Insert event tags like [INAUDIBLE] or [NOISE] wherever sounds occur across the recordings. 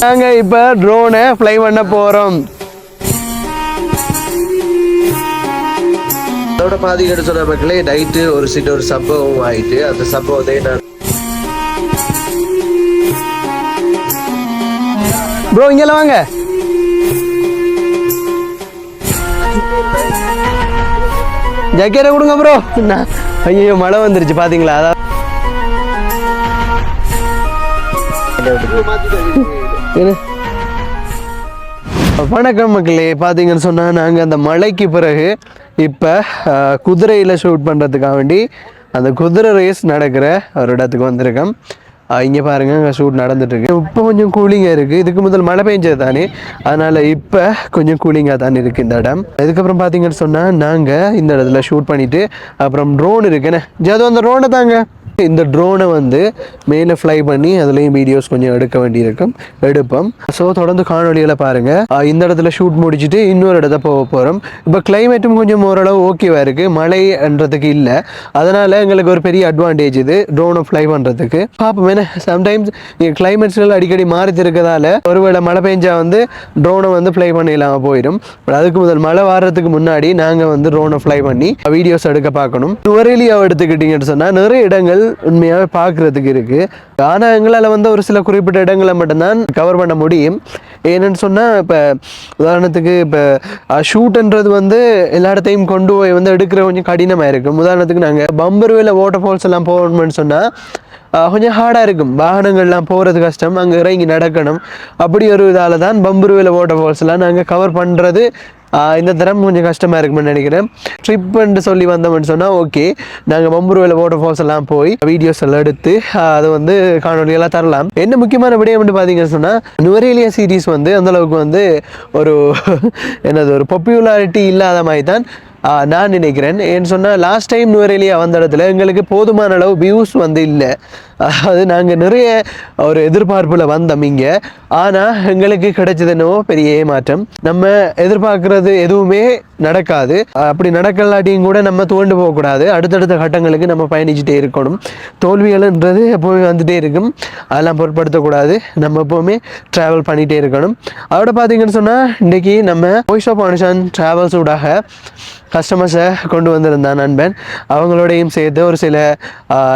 நாங்க இப்ப ட்ரோனை ஃப்ளை பண்ண போறோம். அதோட பாதி சொன்ன மக்களே நைட்டு ஒரு சின்ன ஒரு சம்பவம் ஆயிட்டு அந்த சம்பவத்தை நான் ப்ரோ இங்கெல்லாம் வாங்க. ஜக்கெட்டை கொடுங்க ப்ரோ ஐயோ மழை வந்துருச்சு பாத்தீங்களா? அதான்? வணக்கம் மக்களே பார்த்தீங்கன்னு சொன்னால் நாங்கள் அந்த மழைக்கு பிறகு இப்போ குதிரையில் ஷூட் பண்ணுறதுக்காக வேண்டி அந்த குதிரை ரேஸ் நடக்கிற ஒரு இடத்துக்கு வந்திருக்கோம். இங்கே பாருங்க அங்கே ஷூட் நடந்துட்டுருக்கு. இப்போ கொஞ்சம் கூலிங்காக இருக்குது இதுக்கு முதல் மழை பெஞ்சது தானே. அதனால் இப்போ கொஞ்சம் கூலிங்காக தான் இருக்குது இந்த இடம். இதுக்கப்புறம் பார்த்தீங்கன்னு சொன்னால் நாங்கள் இந்த இடத்துல ஷூட் பண்ணிவிட்டு அப்புறம் ட்ரோன் இருக்குண்ணே ஜது அந்த ட்ரோனை தாங்க. இந்த ட்ரோனை வந்து மேலே ஃப்ளை பண்ணி அதுலேயும் வீடியோஸ் கொஞ்சம் எடுக்க வேண்டியிருக்கும். எடுப்போம். ஸோ தொடர்ந்து காணொலியில் பாருங்கள் இந்த இடத்துல ஷூட் முடிச்சுட்டு இன்னொரு இடத்த போக போகிறோம் இப்போ கிளைமேட்டும் கொஞ்சம் ஓரளவு ஓகேவாக இருக்குது மழைன்றதுக்கு இல்லை. அதனால் எங்களுக்கு ஒரு பெரிய அட்வான்டேஜ் இது ட்ரோனை ஃப்ளை பண்ணுறதுக்கு பார்ப்போம் ஏன்னா சம்டைம்ஸ் கிளைமேட்ஸ்கள் அடிக்கடி மாறிட்டு இருக்கிறதால ஒருவேளை மழை பெஞ்சா வந்து ட்ரோனை வந்து ஃப்ளை பண்ணிடலாம போயிடும். பட் அதுக்கு முதல் மழை வர்றதுக்கு முன்னாடி நாங்கள் வந்து ட்ரோனை ஃப்ளை பண்ணி வீடியோஸ் எடுக்க பார்க்கணும். நுவரெலியாவை எடுத்துக்கிட்டிங்கன்னு சொன்னால் நிறைய இடங்கள் உண்மையாகவே பார்க்குறதுக்கு இருக்குது ஆனால் எங்களால் வந்து ஒரு சில குறிப்பிட்ட இடங்களை மட்டும்தான் கவர் பண்ண முடியும். ஏன்னு சொன்னால் இப்போ உதாரணத்துக்கு இப்போ ஷூட்டுன்றது வந்து எல்லா இடத்தையும் கொண்டு போய் வந்து எடுக்கிற கொஞ்சம் கடினமாக இருக்கும். உதாரணத்துக்கு நாங்கள் பம்பர்வேல வாட்டர் ஃபால்ஸ் எல்லாம் போகணும்னு சொன்னால் கொஞ்சம் ஹார்டாக இருக்கும். வாகனங்கள்லாம் போகிறது கஷ்டம். அங்கே இறங்கி நடக்கணும். அப்படி ஒரு இதால் தான் பம்புருவில் வாட்டர் ஃபால்ஸ்லாம் நாங்கள் கவர் பண்ணுறது இந்த தரம் கொஞ்சம் கஷ்டமாக இருக்குமென்னு நினைக்கிறேன். ட்ரிப்புன்னு சொல்லி வந்தோம்னு சொன்னால் ஓகே நாங்கள் மம்புருவில் வாட்டர் ஃபால்ஸ் எல்லாம் போய் வீடியோஸ் எல்லாம் எடுத்து அதை வந்து காணொலியெல்லாம் தரலாம். என்ன முக்கியமான விடயம் பார்த்தீங்கன்னு சொன்னால் நுவரேலியா சீரிஸ் வந்து அந்தளவுக்கு வந்து ஒரு [LAUGHS] என்னது ஒரு பாப்புலாரிட்டி இல்லாத மாதிரி தான் நான் நினைக்கிறேன். ஏன்னு சொன்னால் லாஸ்ட் டைம் நுவரேலியா வந்த இடத்துல எங்களுக்கு போதுமான அளவு வியூஸ் வந்து இல்லை. அது நாங்கள் நிறைய ஒரு எதிர்பார்ப்பில் வந்தோம் இங்கே. ஆனால் எங்களுக்கு கிடைச்சது என்னவோ பெரிய ஏமாற்றம். நம்ம எதிர்பார்க்குறது எதுவுமே நடக்காது. அப்படி நடக்கலாட்டியும் கூட நம்ம தோண்டு போகக்கூடாது. அடுத்தடுத்த கட்டங்களுக்கு நம்ம பயணிச்சுட்டே இருக்கணும். தோல்விகள்ன்றது எப்போவுமே வந்துகிட்டே இருக்கும். அதெல்லாம் பொருட்படுத்தக்கூடாது. நம்ம எப்போவுமே ட்ராவல் பண்ணிகிட்டே இருக்கணும். அதோட பார்த்தீங்கன்னு சொன்னால் இன்றைக்கி நம்ம வாய்ஸ் ஆஃப் ஆனிஷன் ட்ராவல்ஸ் ஊடாக கஸ்டமர்ஸை கொண்டு வந்திருந்தான் நண்பன். அவங்களோடையும் சேர்த்து ஒரு சில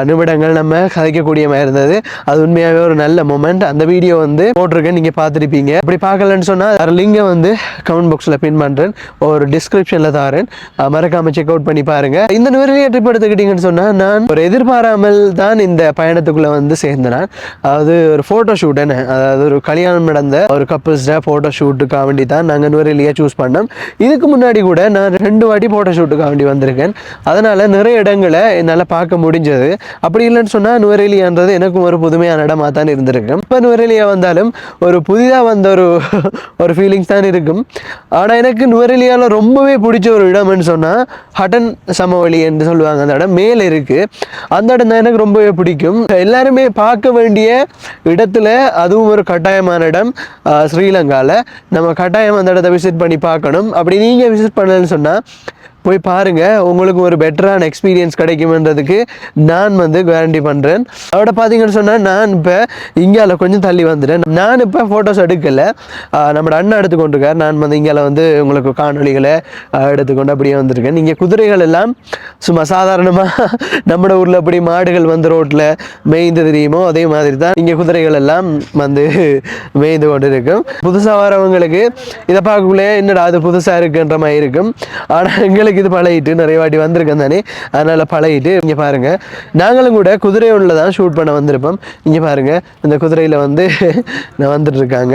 நிமிடங்கள் நம்ம கதைக்கக்கூடிய மாதிரி இருந்தது. அது உண்மையாகவே ஒரு நல்ல மூமெண்ட் அந்த வீடியோ வந்து போட்டிருக்கேன். நீங்கள் பார்த்துருப்பீங்க. அப்படி பார்க்கலன்னு சொன்னால் லிங்கை வந்து கமெண்ட் பாக்ஸில் பின் பண்ணுறேன் ஒரு டிஸ்கிரிப்ஷனில் தாரேன் ஆஹ், மறக்காம செக் அவுட் பண்ணி பாருங்க. இந்த நுவரெலியா ட்ரிப் எடுத்துக்கிட்டிங்கன்னு சொன்னால் நான் ஒரு எதிர்பாராமல் தான் இந்த பயணத்துக்குள்ளே வந்து சேர்ந்தேன். நான். அதாவது ஒரு ஃபோட்டோ ஷூட் என்ன அதாவது ஒரு கல்யாணம் நடந்த ஒரு கப்புள்ஸ்ட ஃபோட்டோ ஷூட்டுக்காக வேண்டி தான் நாங்கள் நுவரெலியா சூஸ் பண்ணோம். இதுக்கு முன்னாடி கூட நான் ரெண்டு வாட்டி ஃபோட்டோ ஷூட்டுக்காக வேண்டி வந்திருக்கேன். அதனால் நிறைய இடங்களை என்னால் பார்க்க முடிஞ்சது. அப்படி இல்லைன்னு சொன்னால் நுவரெலியான்றது எனக்கும் ஒரு புதுமையான இடமாக தான் இருந்திருக்கு. இப்போ நுவரெலியா வந்தாலும் ஒரு புதிதாக வந்த ஒரு [LAUGHS] ஒரு ஃபீலிங்ஸ் தான் இருக்கும். ஆனால் எனக்கு நுவரெலியாவில் ரொம்பவே பிடிச்ச ஒரு இடம்னு சொன்னால் ஹட்டன் சமவெளி என்று சொல்லுவாங்க அந்த இடம். மேலே இருக்குது அந்த இடம் தான் எனக்கு ரொம்பவே பிடிக்கும். எல்லாருமே பார்க்க வேண்டிய இடத்துல அதுவும் ஒரு கட்டாயமான இடம் ஸ்ரீலங்காவில் நம்ம கட்டாயம் அந்த இடத்த விசிட் பண்ணி பார்க்கணும். அப்படி நீங்கள் விசிட் பண்ணலன்னு சொன்னால் போய் பாருங்க உங்களுக்கு ஒரு பெட்டரான எக்ஸ்பீரியன்ஸ் கிடைக்கும்ன்றதுக்கு நான் வந்து கேரண்டி பண்ணுறேன் அதோட பார்த்தீங்கன்னு சொன்னால் நான் இப்போ இந்தியாவில் கொஞ்சம் தள்ளி வந்துட்டேன். நான் இப்போ ஃபோட்டோஸ் எடுக்கலை. நம்ம அண்ணன் எடுத்துக்கொண்டிருக்கார். நான் வந்து இந்தியாவில் வந்து உங்களுக்கு காணொளிகளை எடுத்துக்கொண்டு அப்படியே வந்திருக்கேன். இங்கே குதிரைகள் எல்லாம் சும்மா சாதாரணமாக நம்ம ஊரில் அப்படி மாடுகள் வந்து ரோட்டில் மேய்ந்து தெரியுமோ அதே மாதிரி தான் இங்கே குதிரைகள் எல்லாம் வந்து மேய்ந்து கொண்டு இருக்கும் புதுசாக வரவங்களுக்கு இதை பார்க்கக்குள்ளே என்னடா அது புதுசாக இருக்குன்ற மாதிரி இருக்கும். ஆனால் எங்களுக்கு இது பழகிட்டு நிறைய வாட்டி வந்திருக்கேன் தானே? அதனால் பழகிட்டு இங்கே பாருங்கள் நாங்களும் கூட குதிரை ஒன்றில் தான் ஷூட் பண்ண வந்திருப்போம். இங்கே பாருங்கள் இந்த குதிரையில் வந்து [LAUGHS] நான் வந்துட்டு இருக்காங்க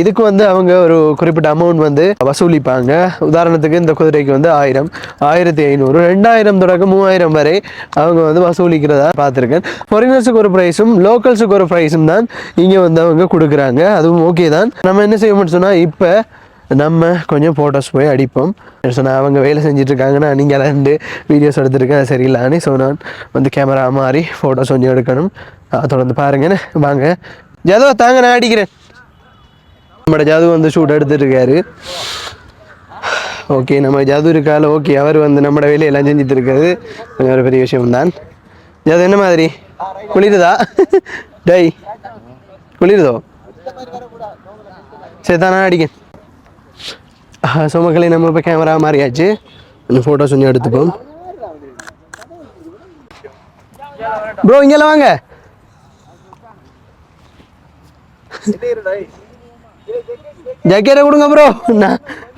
இதுக்கு வந்து அவங்க ஒரு குறிப்பிட்ட அமௌண்ட் வந்து வசூலிப்பாங்க. உதாரணத்துக்கு இந்த குதிரைக்கு வந்து ஆயிரம் ஆயிரத்தி ஐநூறு ரெண்டாயிரம் தொடக்கம் மூவாயிரம் வரை அவங்க வந்து வசூலிக்கிறதா பார்த்துருக்கேன். ஃபாரினர்ஸுக்கு ஒரு ப்ரைஸும் லோக்கல்ஸுக்கு ஒரு ப்ரைஸும் தான் இங்கே வந்து அவங்க கொடுக்குறாங்க. அதுவும் ஓகே தான். நம்ம என்ன செய்யணும்னு சொன்னால் இப்போ நம்ம கொஞ்சம் ஃபோட்டோஸ் போய் அடிப்போம். சொன்னால் அவங்க வேலை செஞ்சிட்ருக்காங்கன்னா நீங்கள் ரெண்டு வீடியோஸ் எடுத்துருக்கேன் சரியில்லான்னு. ஸோ நான் வந்து கேமரா மாறி ஃபோட்டோஸ் கொஞ்சம் எடுக்கணும். தொடர்ந்து பாருங்கன்னு வாங்க. ஜாதவ தாங்க நான் அடிக்கிறேன். நம்மளோட ஜாது வந்து ஷூட் எடுத்துருக்காரு ஓகே நம்ம ஜாது இருக்கால ஓகே அவர் வந்து நம்மளோட வேலையெல்லாம் செஞ்சுட்டு இருக்காரு கொஞ்சம் ஒரு பெரிய விஷயம் தான் ஜாது என்ன மாதிரி? குளிருதா? டேய் குளிருதோ? சரி தானே அடிக்கேன் ஸோ மக்களே நம்ம இப்போ கேமரா மாறியாச்சு. இன்னும் ஃபோட்டோஸ் கொஞ்சம் எடுத்துப்போம். ப்ரோ இங்கெல்லாம் வாங்க. ஜக்கெட்டை கொடுங்க ப்ரோ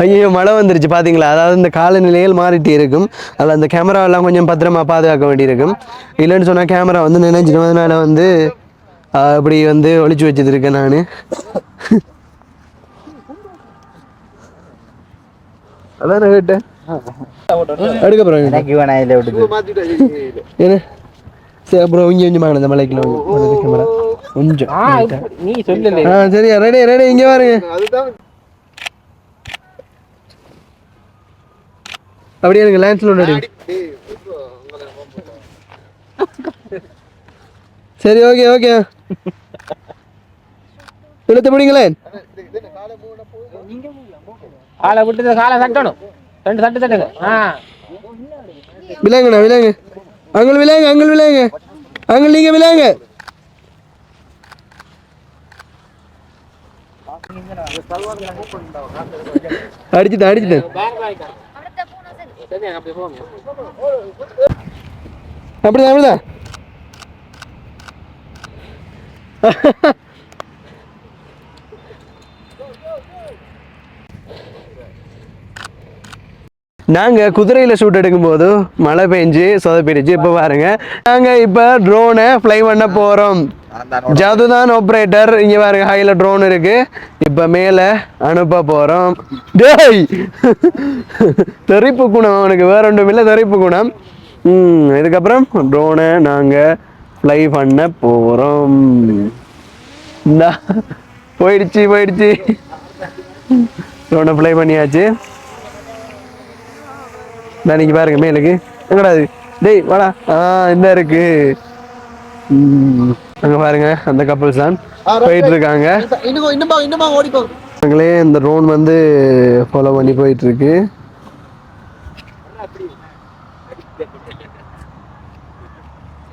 ஐயோ மழை வந்துருச்சு பார்த்தீங்களா அதாவது இந்த காலநிலையில் மாறிட்டு இருக்கும். அதில் அந்த கேமராவெல்லாம் கொஞ்சம் பத்திரமா பாதுகாக்க வேண்டியிருக்கும். இல்லைன்னு சொன்னால் கேமரா வந்து நினைச்சிடும் அதனால் வந்து அப்படி இப்படி வந்து ஒழிச்சு வச்சது இருக்கேன் நான். அதான் கேட்டேன் எடுக்க போகிறேன் எனக்கு இவன் இதில் விடுது என்ன சரி அப்புறம் கொஞ்சம் கொஞ்சம் வாங்க இந்த மலைக்குள்ள கேமரா கொஞ்சம் நீ சொல்லல ஆ சரியா ரெடி ரெடி இங்கே பாருங்க அப்படியே எனக்கு லேண்ட்ஸ்ல ஒன்று அடி சரி ஓகே ஓகே இழுத்து பிடிங்களேன் காலை விட்டு காலை தட்டணும். ரெண்டு தட்டு தட்டுங்க. ஆ. விளையாங்கண்ணா விளையாங்க அங்கள் விளையாங்க அங்கள் விளையாங்க அங்கள் நீங்கள் விளையாங்க அடிச்சுட்டேன் அடிச்சுட்டேன். அப்படிதான் அப்படிதான். நாங்கள் குதிரையில் ஷூட் எடுக்கும்போது மழை பெஞ்சு சொதப்பிடுச்சு இப்போ பாருங்க. நாங்கள் இப்போ ட்ரோனை ஃப்ளை பண்ண போகிறோம் ஜதுதான் ஆப்ரேட்டர் இங்க பாருங்க ஹைல ட்ரோன் இருக்கு. இப்ப மேல அனுப்ப போறோம். டேய்! [LAUGHS] தெறிப்பு குணம் அவனுக்கு வேற ஒன்றும் இல்லை தெறிப்பு குணம். ம் இதுக்கப்புறம் ட்ரோனை நாங்க ஃப்ளை பண்ண போறோம். போயிடுச்சு போயிடுச்சு. [LAUGHS] ட்ரோனை ஃப்ளை பண்ணியாச்சு. நான் நீங்க பாருங்க மேலுக்கு. எங்கடா இது? டேய் வாடா. ஆ இந்த இருக்கு? அங்க பாருங்க அந்த கப்பல்ஸ் தான். போயிட்டு இருக்காங்க அவங்களே இந்த ட்ரோன் வந்து ஃபாலோ பண்ணி போயிட்டு இருக்கு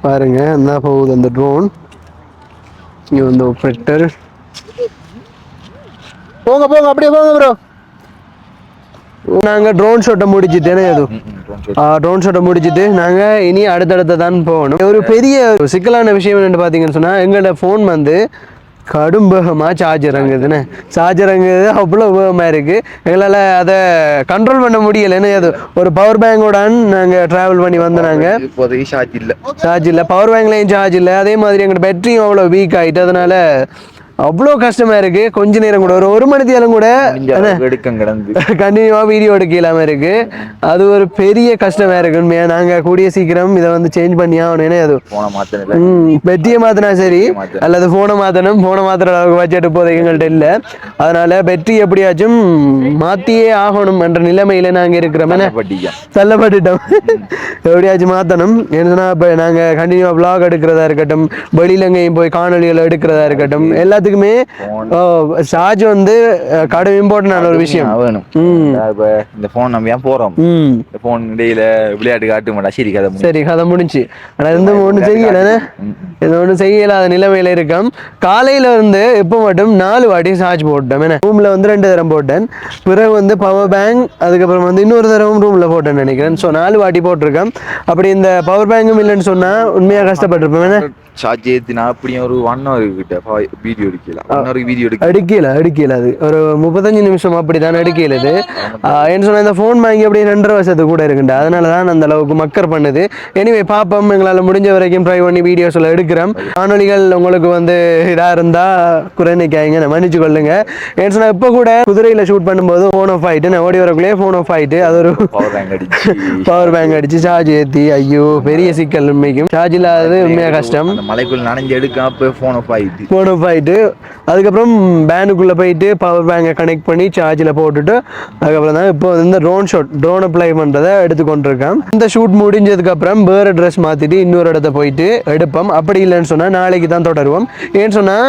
பாருங்க என்ன போகுது அந்த ட்ரோன் இங்க வந்து ஆப்ரேட்டர் போங்க போங்க அப்படியே போங்க ப்ரோ நாங்க ட்ரோன் ஷாட்டை முடிச்சிட்டு என்ன அது ட்ரோன் ஷாட்டை முடிச்சிட்டு நாங்க இனி அடுத்தடுத்த தான் போகணும். ஒரு பெரிய சிக்கலான விஷயம் என்னன்னு பாத்தீங்கன்னு சொன்னா எங்களோட ஃபோன் வந்து கடும் வேகமாக சார்ஜ் இறங்குதுன்னு. சார்ஜ் இறங்குது அவ்வளோ வேகமாக இருக்குது எங்களால் அதை கண்ட்ரோல் பண்ண முடியல. என்ன அது ஒரு பவர் பேங்கோடன் நாங்கள் ட்ராவல் பண்ணி வந்தோம் நாங்கள் இப்போதைக்கு சார்ஜ் இல்ல. சார்ஜ் இல்லை. பவர் பேங்க்லேயும் சார்ஜ் இல்லை. அதே மாதிரி எங்களோட பேட்டரியும் அவ்வளோ வீக் ஆகிட்டு அதனால அவ்வளோ கஷ்டமாக இருக்குது கொஞ்ச நேரம் கூட ஒரு ஒரு மணி நேரம் கூட கண்டினியூவா வீடியோ எடுக்க இல்லாம இருக்கு. அது ஒரு பெரிய கஷ்டமா இருக்கு உண்மையா. நாங்க கூடிய சீக்கிரம் இதை வந்து சேஞ்ச் பண்ணி ஆகணும் அது. பெட்டியை மாத்தினா சரி. மாத்தணும். அல்லது போனை மாத்தணும். போனை மாத்துற அளவுக்கு பட்ஜெட் இப்போதைக்கு எங்கள்கிட்ட இல்லை. அதனால பெட்டி எப்படியாச்சும் மாத்தியே ஆகணும் என்ற நிலைமையில நாங்க இருக்கிறோம். தள்ளப்பட்டுட்டோம். எப்படியாச்சும் மாற்றணும் ஏன்னா இப்போ நாங்கள் கண்டினியூவாக vlog எடுக்கிறதா இருக்கட்டும் வெளியில எங்கேயும் போய் காணொலிகள் எடுக்கிறதா இருக்கட்டும் எல்லாத்துக்குமே சார்ஜ் வந்து கடும் இம்பார்ட்டன்டான ஒரு விஷயம். வேணும். இப்ப இந்த போன் நம்ம ஏன் போறோம்? இந்த போன் இடையில விளையாட்டு காட்ட மாட்டா. சரி கதை. சரி கதை முடிஞ்சு ஆனால் இந்த ஒன்றும் செய்யலை. இது ஒன்றும் செய்யலாத நிலைமையில இருக்கோம். காலையில இருந்து இப்போ மட்டும் நாலு வாட்டி சார்ஜ் போட்டேன் என்ன? ரூம்ல வந்து ரெண்டு தரம் போட்டேன். பிறகு வந்து பவர் பேங்க் அதுக்கப்புறம் வந்து இன்னொரு தரம் ரூம்ல போட்டேன்னு நினைக்கிறேன். ஸோ நாலு வாட்டி போட்டிருக்கேன் அப்படி இந்த பவர் பேங்கும் இல்லைன்னு சொன்னா உண்மையா கஷ்டப்பட்டிருப்பேன் என்ன? சார்ஜ் ஏத்தினா அப்படியும் ஒரு ஒன் ஹவர் கிட்ட வீடியோ எடுக்கலாம் ஒன் ஹவருக்கு வீடியோ எடுக்க அடிக்கல அடிக்கல அது. ஒரு முப்பத்தஞ்சு நிமிஷம் அப்படிதான் அடிக்கல இது ஆஹ் என்ன சொன்னா இந்த ஃபோன் வாங்கி அப்படியே ரெண்டரை வருஷத்துக்கு கூட இருக்குண்டு. அதனால தான் அந்த அளவுக்கு மக்கர் பண்ணுது. எனிவே பாப்போம் எங்களால் முடிஞ்ச வரைக்கும் ட்ரை பண்ணி வீடியோஸ் எல்லாம் எடுக்கிறோம் காணொலிகள் உங்களுக்கு வந்து இதாக இருந்தா குறைநிக்காய்ங்க நான் மன்னிச்சு கொள்ளுங்க. ஏன்னு சொன்னா இப்போ கூட குதிரையில ஷூட் பண்ணும்போது ஃபோன் ஆஃப் ஆயிட்டு நான் ஓடி வரக்குள்ளேயே ஃபோன் ஆஃப் ஆயிட்டு அது ஒரு பவர் பேங்க் அடிச்சு. [LAUGHS] பவர் பேங்க் அடிச்சு சார்ஜ் ஏத்தி ஐயோ பெரிய சிக்கல் உண்மைக்கும். சார்ஜ் இல்லாதது உண்மையா கஷ்டம். மலைக்குள்ள நனைஞ்சு எடுக்க அப்ப போன் ஆஃப் ஆயிட்டு. ஃபோன் ஆஃப் ஆயிட்டு. அதுக்கப்புறம் பேனுக்குள்ளே போயிட்டு பவர் பேங்கை கனெக்ட் பண்ணி சார்ஜில் போட்டுட்டு அதுக்கப்புறம் தான் இப்போ இந்த ட்ரோன் ஷாட் ட்ரோன் அப்ளை பண்ணுறதை எடுத்துக்கொண்டிருக்கேன். இந்த ஷூட் முடிஞ்சதுக்கப்புறம் வேறு ட்ரெஸ் மாற்றிட்டு இன்னொரு இடத்த போயிட்டு எடுப்போம். அப்படி இல்லைன்னு சொன்னால் நாளைக்கு தான் தொடருவோம். ஏன்னு சொன்னால்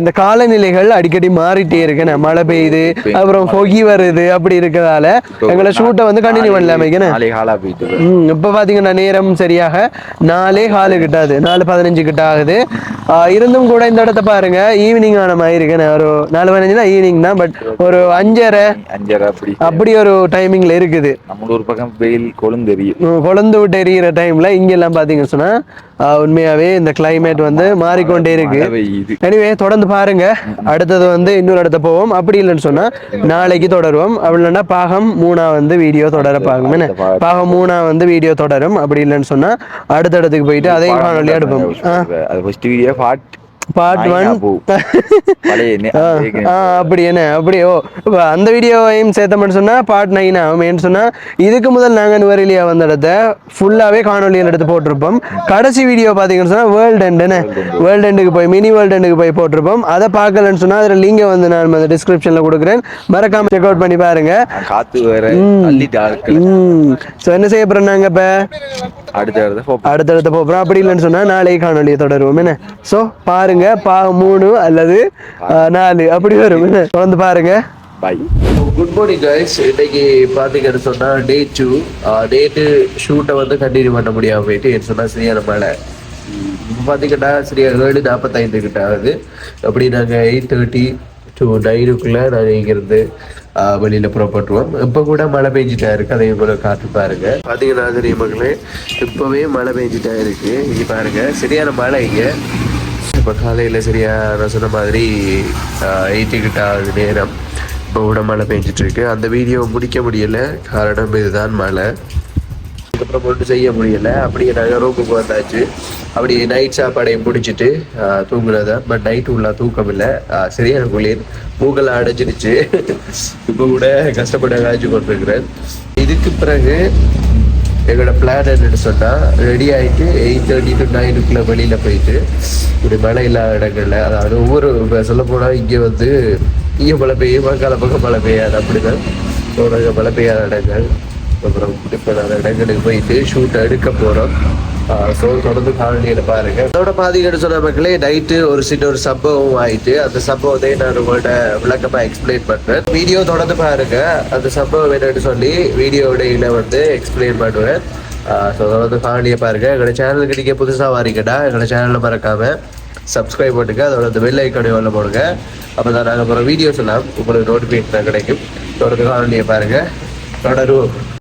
இந்த காலநிலைகள் அடிக்கடி மாறிட்டே இருக்கு. மழை பெய்யுது அப்புறம் பொகி வருது அப்படி இருக்கிறதால எங்களை ஷூட்டை வந்து கண்டினியூ பண்ணலாமே இப்போ பார்த்தீங்கன்னா நேரம் சரியாக நாலே காலு கிட்டாது. நாலு பதினஞ்சு கிட்ட ஆகுது இருந்தும் கூட இந்த இடத்த பாருங்க. ஈவினிங் ஆன மாதிரி இருக்கு. நான் ஒரு நாலு பதினஞ்சுனா ஈவினிங் தான் பட் ஒரு அஞ்சரை அஞ்சரை அப்படி. அப்படி ஒரு டைமிங்ல இருக்குது. நம்ம ஒரு பக்கம் வெயில் உம், கொழுந்து விட்டு எரியிற டைம்ல இங்க எல்லாம் பாத்தீங்கன்னு சொன்னா உண்மையாவே இந்த climate வந்து மாறிக்கொண்டே இருக்கு. எனிவே தொடர்ந்து பாருங்க. அடுத்தது வந்து இன்னொரு இடத்த போவோம். அப்படி இல்லைன்னு சொன்னா நாளைக்கு தொடருவோம். அப்படி இல்லைன்னா பாகம் மூணா வந்து வீடியோ தொடர பாகம். என்ன? பாகம். மூணா வந்து வீடியோ தொடரும். அப்படி இல்லைன்னு சொன்னா அடுத்த இடத்துக்கு போயிட்டு அதையும் காணொலியா எடுப்போம். பார்ட் ஒன் ஏற்கனவே ஆ அப்படி என்ன அப்படி ஓ அந்த வீடியோவையும் சேர்த்த மட்டும் சொன்னா பார்ட் நைன் ஆகும் ஏன்னு சொன்னா இதுக்கு முதல் நாங்க நுவரெலியா வந்த இடத்த ஃபுல்லாவே காணொலியில் எடுத்து போட்டிருப்போம். கடைசி வீடியோ பாத்தீங்கன்னு சொன்னா வேர்ல்டு எண்டுன்னு வேர்ல்டு எண்டுக்கு போய் மினி வேர்ல்டு எண்டுக்கு போய் போட்டிருப்போம். அதை பார்க்கலன்னு சொன்னா அதுல லிங்கை வந்து நான் அந்த டிஸ்கிரிப்ஷன்ல கொடுக்குறேன். மறக்காம செக் அவுட் பண்ணி பாருங்க. காத்து வேற ஸோ என்ன செய்ய போறோம் நாங்க இப்ப? அடுத்த அடுத்தடுத்து போகிறோம் அப்படி இல்லைன்னு சொன்னா நாளைக்கு காணொலியை தொடருவோம். என்ன? ஸோ பாருங்க. பா மூணு அல்லது நாலு. அப்படி வரும். வந்து பாருங்க. பாய் குட் மார்னிங் கைஸ் இன்னைக்கு பார்த்தீங்கன்னு சொன்னா டே டூ டேட்டு ஷூட்டை வந்து கண்டினியூ பண்ண முடியாம போயிட்டு சொன்னால் சொன்னா சரியான மழை. இப்போ பார்த்தீங்கன்னா சரியா ஏழு நாற்பத்தைந்து கிட்ட ஆகுது. அப்படி நாங்கள் எயிட் தேர்ட்டி டு நைனுக்குள்ளே நாங்கள் இங்கேருந்து வெளியில் புறப்பட்டுவோம் இப்போ கூட மழை பெஞ்சிட்டா இருக்கு. அதே போல் காற்று பாருங்க. பார்த்தீங்கன்னா சரி மக்களே இப்போவே மழை பெஞ்சிட்டா இருக்கு. இங்கே பாருங்க சரியான மழை இங்கே. இப்போ காலையில் சரியாக நான் சொன்ன மாதிரி எயிட்டு ஆகுது நேரம். இப்போ கூட மழை பெஞ்சிட்ருக்கு அந்த வீடியோ முடிக்க முடியல. காரணம் இதுதான் மழை. அதுக்கப்புறம் ஒன்றும் செய்ய முடியல. அப்படியே நாங்கள் ரூமுக்கு வந்தாச்சு. அப்படி நைட் சாப்பாடையும் முடிச்சிட்டு தூங்குறதா பட் நைட்டு உள்ள தூக்கம் இல்லை. சரியான குளிர் மூக்கெல்லாம் அடைச்சிருச்சு இப்போ கூட கஷ்டப்பட காய்ச்சி கொண்டிருக்கிறேன். இதுக்கு பிறகு எங்களோட பிளான் என்னன்னு சொன்னா ரெடி ஆயிட்டு எயிட் தேர்ட்டி டு நைனுக்குள்ள வெளியில போயிட்டு இப்படி மழை இல்லாத இடங்கள்ல அதாவது ஒவ்வொரு இப்ப சொல்ல போனா இங்க வந்து இங்க மழை பெய்யும் மக்கால பக்கம் மழை பெய்யாது அப்படிதான். ஸோ நாங்கள் மழை பெய்யாத இடங்கள் அப்புறம் குடிப்படாத இடங்களுக்கு போயிட்டு ஷூட் எடுக்க போறோம். ஸோ தொடர்ந்து காணொலியில பாருங்க அதோட பாத்தீங்கன்னு சொன்ன மக்களே நைட்டு ஒரு சின்ன ஒரு சம்பவம் ஆயிட்டு அந்த சம்பவத்தை நான் உங்கள்ட்ட விளக்கமா எக்ஸ்பிளைன் பண்றேன். வீடியோ தொடர்ந்து பாருங்க. அந்த சம்பவம் என்னன்னு சொல்லி வீடியோ இடையில வந்து எக்ஸ்பிளைன் பண்ணுவேன். ஸோ தொடர்ந்து காணொலியை பாருங்க. எங்களோட சேனலுக்கு நீங்க புதுசா வாரீங்கடா எங்களோட சேனல்ல மறக்காம சப்ஸ்கிரைப் பண்ணுங்க. அதோட அந்த பெல் ஐக்கானே உள்ள போடுங்க. அப்போ தான் நாங்கள் அப்புறம் வீடியோஸ் எல்லாம் உங்களுக்கு நோட்டிஃபிகேஷன் கிடைக்கும். தொடர்ந்து காணொலியை பாருங்க. தொடரும்